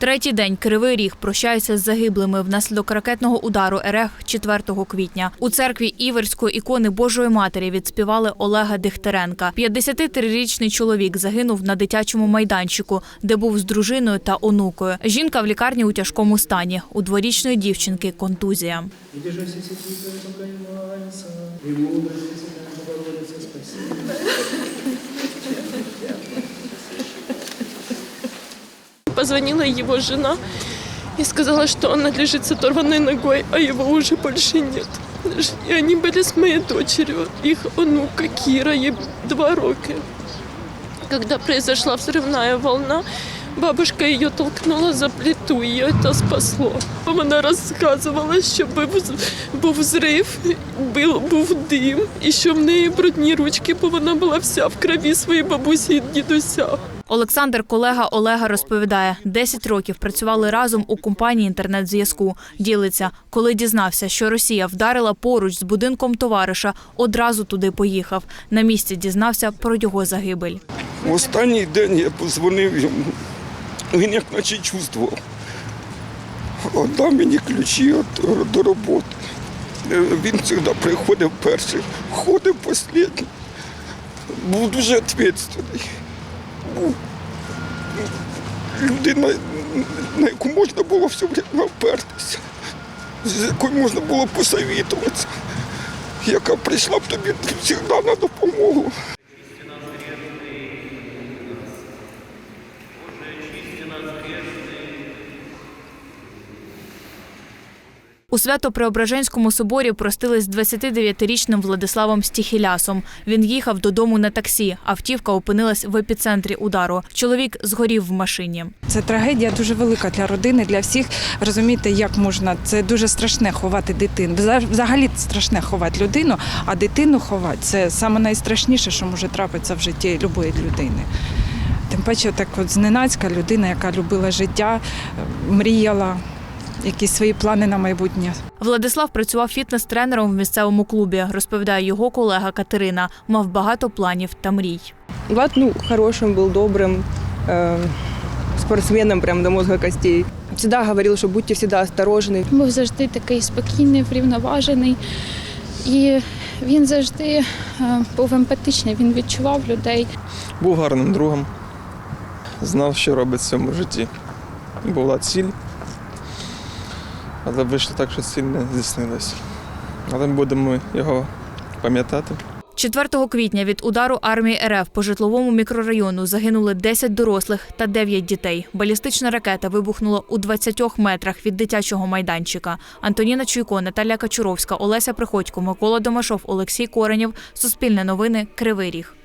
Третій день Кривий Ріг прощається з загиблими внаслідок ракетного удару РФ 4 квітня. У церкві Іверської ікони Божої Матері відспівали Олега Дихтеренка. 53-річний чоловік загинув на дитячому майданчику, де був з дружиною та онукою. Жінка в лікарні у тяжкому стані. У дворічної дівчинки контузія. Позвонила его жена и сказала, что он лежит с оторванной ногой, а его уже больше нет. И они были с моей дочерью, их внука Кира, ей два роки. Когда произошла взрывная волна, бабушка ее толкнула за плиту, и ее это спасло. Вона розказувала, що був, був взрив, був, був дим, і що в неї брудні ручки, бо вона була вся в крові своєї бабусі і дідуся. Олександр, колега Олега, розповідає, 10 років працювали разом у компанії інтернет-зв'язку. Ділиться, коли дізнався, що Росія вдарила поруч з будинком товариша, одразу туди поїхав. На місці дізнався про його загибель. В останній день я позвонив йому. Він як наче чувствував. Отдав мені ключі до роботи. Е, Він завжди приходив перший, ходив останній. Був дуже відповідальний. Людина, на яку можна було все время опертися, з якою можна було посовітуватися, яка прийшла б тобі завжди на допомогу. У Свято-Преображенському соборі простились з 29-річним Владиславом Стіхілясом. Він їхав додому на таксі. Автівка опинилась в епіцентрі удару. Чоловік згорів в машині. Це трагедія дуже велика для родини, для всіх. Розумієте, як можна. Це дуже страшне ховати дитину. Вза- Взагалі страшне ховати людину, а дитину ховати це саме найстрашніше, що може трапитися в житті будь-якої людини. Тим паче, так от зненацька людина, яка любила життя, мріяла якісь свої плани на майбутнє. Владислав працював фітнес-тренером в місцевому клубі. Розповідає його колега Катерина. Мав багато планів та мрій. Влад, ну, хорошим был, добрым, э, спортсменом прям до мозга костей. Всегда говорил, что будьте всегда осторожны. був завжди такий спокійний, врівноважений. І він завжди е, був емпатичний, він відчував людей. Був гарним другом, знав, що робить в цьому житті. Була ціль, але вийшло так, що ціль не здійснилась. Але ми будемо його пам'ятати. 4 квітня від удару армії РФ по житловому мікрорайону загинули 10 дорослих та 9 дітей. Балістична ракета вибухнула у 20 метрах від дитячого майданчика. Антоніна Чуйко, Наталя Качуровська, Олеся Приходько, Микола Домашов, Олексій Коренєв. Суспільне новини. Кривий Ріг.